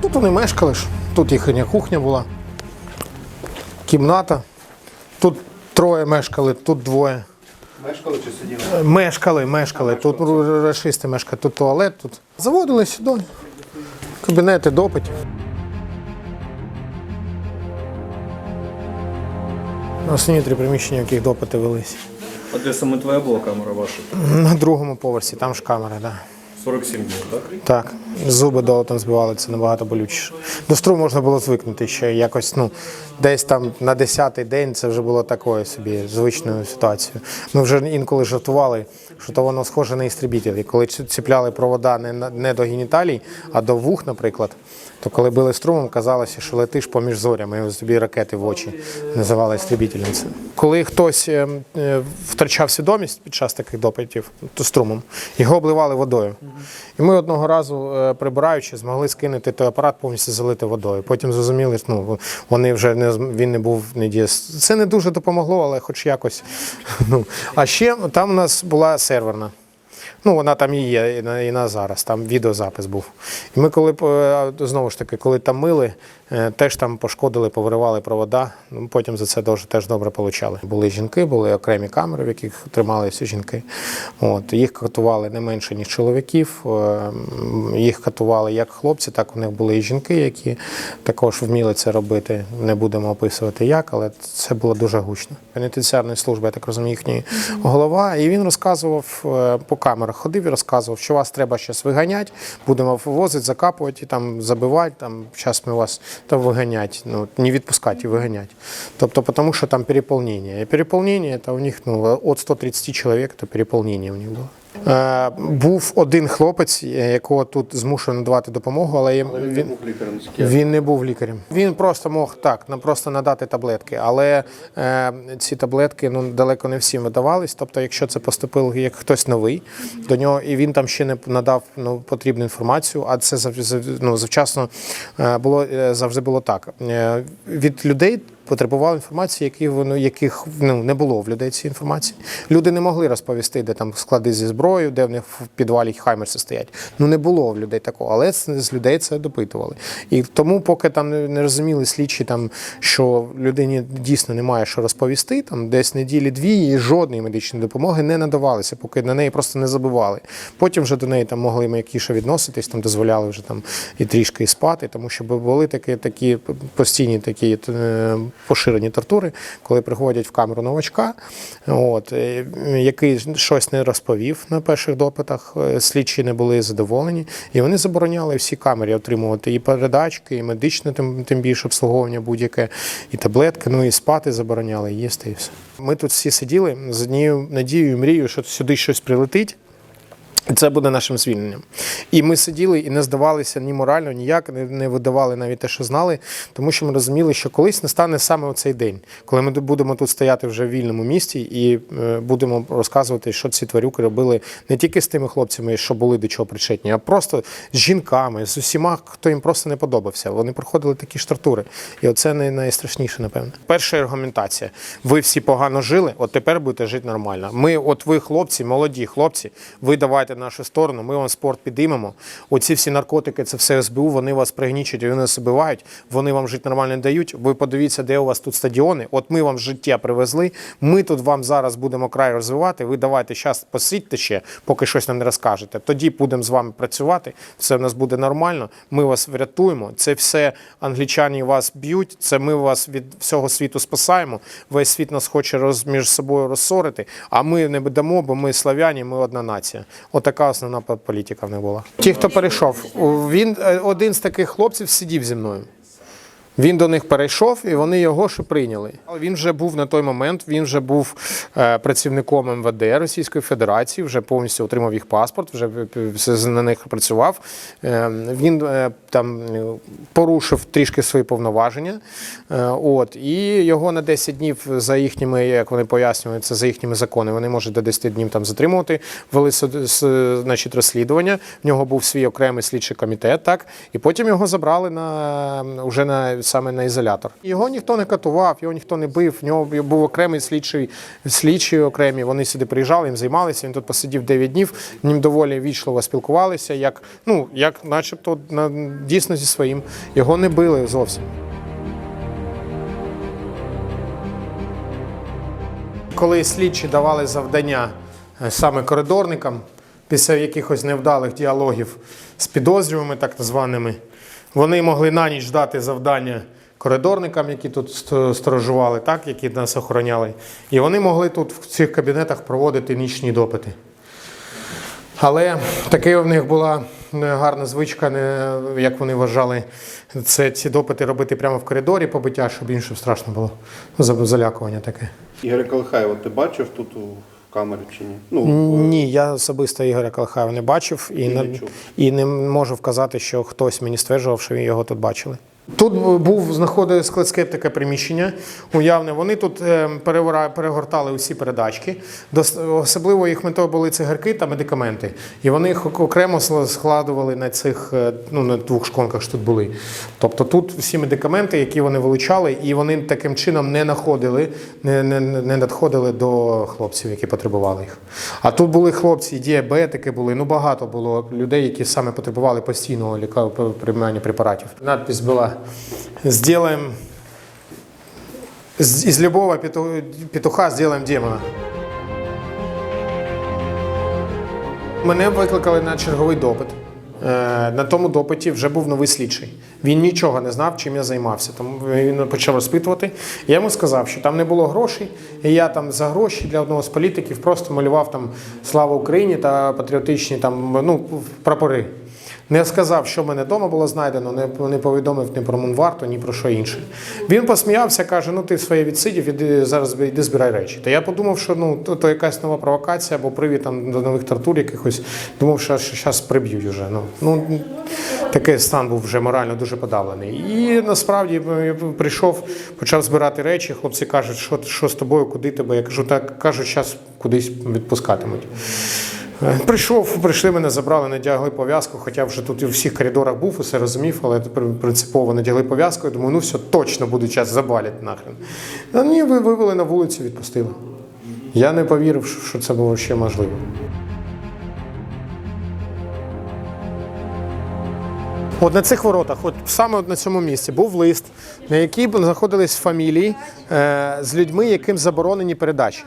Тут вони мешкали ж. Тут їхня кухня була, кімната. Тут троє мешкали, тут двоє. Мешкали чи сиділи? Мешкали, мешкали. Тут рашисти мешкають, тут туалет. Тут. Заводили сюди. Кабінети допитів. Основні три приміщення, в яких допити велись. А де саме твоя була камера ваша? На другому поверсі, там ж камера, так. Да. 47 днів, так? Так, зуби долотом збивали, це набагато болючіше. До струму можна було звикнути ще якось, ну, десь там на 10-й день це вже було такою собі звичною ситуацією. Ми вже інколи жартували, що то воно схоже на істребітель. І коли ці- ціпляли провода не, не до геніталій, а до вух, наприклад, то коли били струмом, казалося, що летиш поміж зорями, і ось тобі ракети в очі називали істребітелем. Коли хтось е, е, втрачав свідомість під час таких допитів, то струмом, його обливали водою. І ми одного разу, е, прибираючи, змогли скинути той апарат повністю залити водою. Потім зрозуміли, ну, вони вже не він не був не дієс. Це не дуже допомогло, але хоч якось. Ну. А ще там у нас була серверна. Ну, вона там і є, і на, зараз, там відеозапис був. І ми коли е, знову ж таки, коли там мили, теж там пошкодили, повиривали провода. Ну, потім за це дуже, теж добре получали. Були жінки, були окремі камери, в яких трималися жінки. От, їх катували не менше, ніж чоловіків. Е, Їх катували як хлопці, так у них були і жінки, які також вміли це робити. Не будемо описувати як, але це було дуже гучно. Пенітенціарної служби, я так розумію, їхній голова. І він розказував е, по камерах, ходив і розказував, що вас треба зараз виганяти, будемо вивозити, закапувати, там забивати, там зараз ми вас там виганять, ну не відпускати, і виганять. Тобто, тому що там переповнення. І переповнення це у них ну, від 130 чоловік, то переповнення у них було. Е, був один хлопець, е, якого тут змушено надавати допомогу, але їм- він, був лікарем він не був лікарем. Він просто мог так, на- просто надати таблетки. Але е, ці таблетки ну далеко не всім видавались. Тобто, якщо це поступив як хтось новий до нього, і він там ще не надав ну, потрібну інформацію, а це ну, завчасно е, було завжди було так. Від людей. Потребували інформації, які воно яких ну не було в людей цієї інформації. Люди не могли розповісти, де там склади зі зброєю, де в них в підвалі хаймерси стоять. Ну не було в людей такого, але з, людей це допитували. І тому, поки там не, розуміли слідчі, там що людині дійсно немає що розповісти, там десь неділі дві і жодної медичної допомоги не надавалися, поки на неї просто не забивали. Потім вже до неї там могли м'якіше відноситись, там дозволяли вже там і трішки спати, тому що були такі, такі постійні такі е, поширені тортури, коли приходять в камеру новачка, от, е, який щось не розповів на перших допитах, е, слідчі не були задоволені, і вони забороняли всі камері отримувати і передачки, і медичне, тим, тим більше обслуговування будь-яке, і таблетки, ну і спати забороняли, і їсти і все. Ми тут всі сиділи з однією надією, мрією, що сюди щось прилетить. Це буде нашим звільненням. І ми сиділи і не здавалися ні морально, ніяк, не, видавали навіть те, що знали, тому що ми розуміли, що колись настане саме оцей день, коли ми будемо тут стояти вже в вільному місті і е, будемо розказувати, що ці тварюки робили не тільки з тими хлопцями, що були до чого причетні, а просто з жінками, з усіма, хто їм просто не подобався. Вони проходили такі ж. І оце не найстрашніше, напевно. Перша аргументація: ви всі погано жили, от тепер будете жити нормально. Ми, от ви, хлопці, молоді хлопці, ви давайте нашу сторону, ми вам спорт підіймемо. Оці всі наркотики, це все СБУ, вони вас пригнічують, вони нас убивають, вони вам жити нормально не дають. Ви подивіться, де у вас тут стадіони. От ми вам життя привезли. Ми тут вам зараз будемо край розвивати. Ви давайте зараз посидьте ще, поки щось нам не розкажете. Тоді будемо з вами працювати. Все в нас буде нормально. Ми вас врятуємо. Це все англічані вас б'ють. Це ми вас від всього світу спасаємо. Весь світ нас хоче роз, між собою розсорити, а ми не дамо, бо ми слав'яні, ми одна нація. Отака основна політика в них була. Ті, хто перейшов, він е, один з таких хлопців сидів зі мною. Він до них перейшов, і вони його ще прийняли. Але він вже був на той момент. Він вже був е, працівником МВД Російської Федерації, вже повністю отримав їх паспорт, вже на них працював. Е, він е, там порушив трішки свої повноваження. От і його на 10 днів за їхніми, як вони пояснюють, це за їхніми законами. Вони можуть до 10 днів там затримувати. Вели значить, розслідування. В нього був свій окремий слідчий комітет, так і потім його забрали на уже на саме на ізолятор. Його ніхто не катував, його ніхто не бив. В нього був окремий слідчий, слідчі окремі. Вони сюди приїжджали, їм займалися. Він тут посидів 9 днів. Ним доволі вічливо спілкувалися, як ну як, начебто, на дійсно зі своїм. Його не били зовсім. Коли слідчі давали завдання е, саме коридорникам після якихось невдалих діалогів з підозрюваними, так званими, вони могли на ніч дати завдання коридорникам, які тут сторожували, так, які нас охороняли. І вони могли тут в цих кабінетах проводити нічні допити. Але таке в них була е, гарна звичка, як вони вважали, це ці допити робити прямо в коридорі, побиття, щоб іншим страшно було. Залякування таке. Ігоря Колихаєва ти бачив тут у камері чи ні? Ну, Ні, я особисто Ігоря Калахаєва не бачив і, І не не, і не можу вказати, що хтось мені стверджував, що його тут бачили. Тут був знаходив складське приміщення уявне. Вони тут е, перегортали усі передачки. Особливо їх метою були цигарки та медикаменти. І вони їх окремо складували на цих е, ну, на двох шконках, що тут були. Тобто тут всі медикаменти, які вони вилучали, і вони таким чином не находили, не, не, не надходили до хлопців, які потребували їх. А тут були хлопці, діабетики були. Ну багато було людей, які саме потребували постійного ліка приймання препаратів. Надпись була «Сделаем з- із любого петуха сделаем демона. Мене викликали на черговий допит. Е, На тому допиті вже був новий слідчий. Він нічого не знав, чим я займався. Тому він почав розпитувати. Я йому сказав, що там не було грошей, і я там за гроші для одного з політиків просто малював там Слава Україні та патріотичні там ну, прапори. Не сказав, що в мене вдома було знайдено, не, не повідомив ні про Мунварту, ні про що інше. Він посміявся, каже: ну ти своє відсидів, іди зараз іди збирай речі. Та я подумав, що ну то, то якась нова провокація або привід там до нових тортур якихось. Думав, що зараз приб'ють вже. Ну, ну такий стан був вже морально дуже подавлений. І насправді я прийшов, почав збирати речі. Хлопці кажуть, що, що з тобою, куди тебе? Я кажу, так кажуть, зараз кудись відпускатимуть. Е, Прийшов, прийшли мене, забрали, надягли пов'язку, хоча вже тут і в всіх коридорах був, усе розумів, але принципово надягли пов'язку. Я думаю, ну все, точно буде час забалять нахрен. А ні, ви вивели на вулицю, відпустили. Я не повірив, що- це було ще можливо. От на цих воротах, от саме на цьому місці, був лист, на який знаходились фамілії е, з людьми, яким заборонені передачі.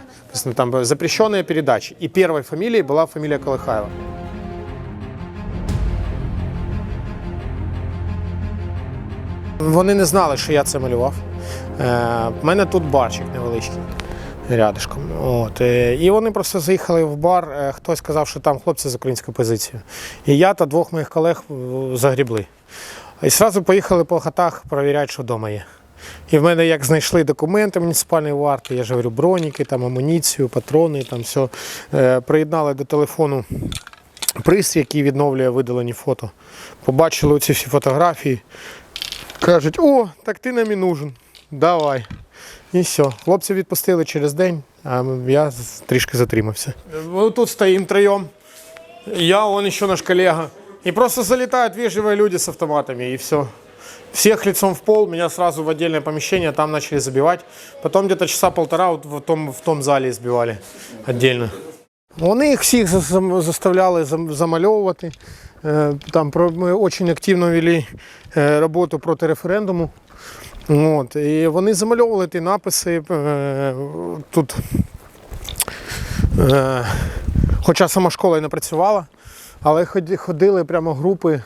Там запрещені передачі. І першою фамілією була фамілія Колихаєва. Вони не знали, що я це малював. Е, У мене тут барчик невеличкий рядишком. От. е, І вони просто заїхали в бар. е, Хтось сказав, що там хлопці з українською позицією. І я та двох моїх колег е, загрібли. І одразу поїхали по хатах перевіряти, що вдома є. І в мене як знайшли документи муніципальної варти, я ж говорю, броніки, там амуніцію, патрони, там все. Е, Приєднали до телефону пристрій, який відновлює видалені фото. Побачили оці всі фотографії. Кажуть, о, так ти нам і нужен. Давай. І все. Хлопці відпустили через день, а я трішки затримався. Ми тут стоїмо троєм. Я, он еще наш коллега. И просто залетают вежливые люди с автоматами, и все. Всех лицом в пол, меня сразу в отдельное помещение, там начали забивать. Потом где-то часа полтора вот в том, в том зале избивали отдельно. Вони їх всіх за- за- заставляли замальовувати. Е, Там ми дуже активно вели е, роботу проти референдуму. От, і вони замальовували ті написи. е, Тут, хоча сама школа і не працювала, але ходили прямо групи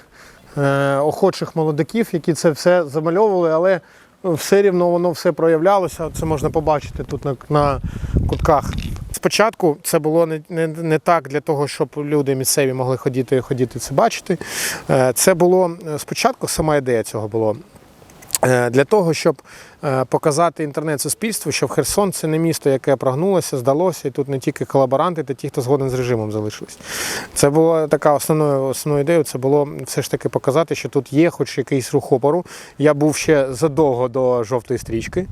охочих молодиків, які це все замальовували, але все рівно воно все проявлялося. Це можна побачити тут на, на кутках. Спочатку це було не, не, не так для того, щоб люди місцеві могли ходити, ходити це бачити. Е, Це було е, спочатку сама ідея цього було. Е, Для того, щоб е, показати інтернет-суспільству, що в Херсон це не місто, яке прогнулося, здалося, і тут не тільки колаборанти, та ті, хто згоден з режимом залишились. Це була така основною основною ідеєю. Це було все ж таки показати, що тут є хоч якийсь рух опору. Я був ще задовго до жовтої стрічки.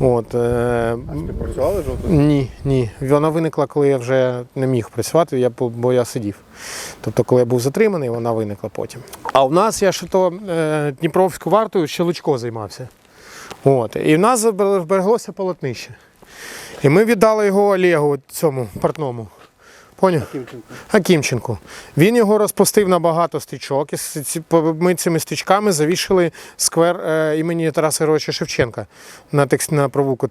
От, е, Працювали жовто? ні, ні. Вона виникла, коли я вже не міг працювати, я, бо- бо я сидів. Тобто, коли я був затриманий, вона виникла потім. А у нас я ще то е, Дніпровську вартою ще Лучко займався. От. І в нас збереглося полотнище. І ми віддали його Олегу, цьому портному. Поняв? Кімченко. Акімченку. Він його розпустив на багато стрічок. І ми цими стрічками завішали сквер е, імені Тараса Геровича Шевченка на, текст, на провулку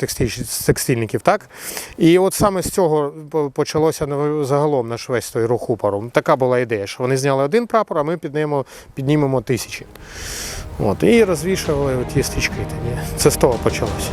текстильників. Так? І от саме з цього почалося загалом наш весь той рух упору. Така була ідея, що вони зняли один прапор, а ми піднімемо, піднімемо тисячі. От, і розвішували ті стрічки тоді. Це з того почалося.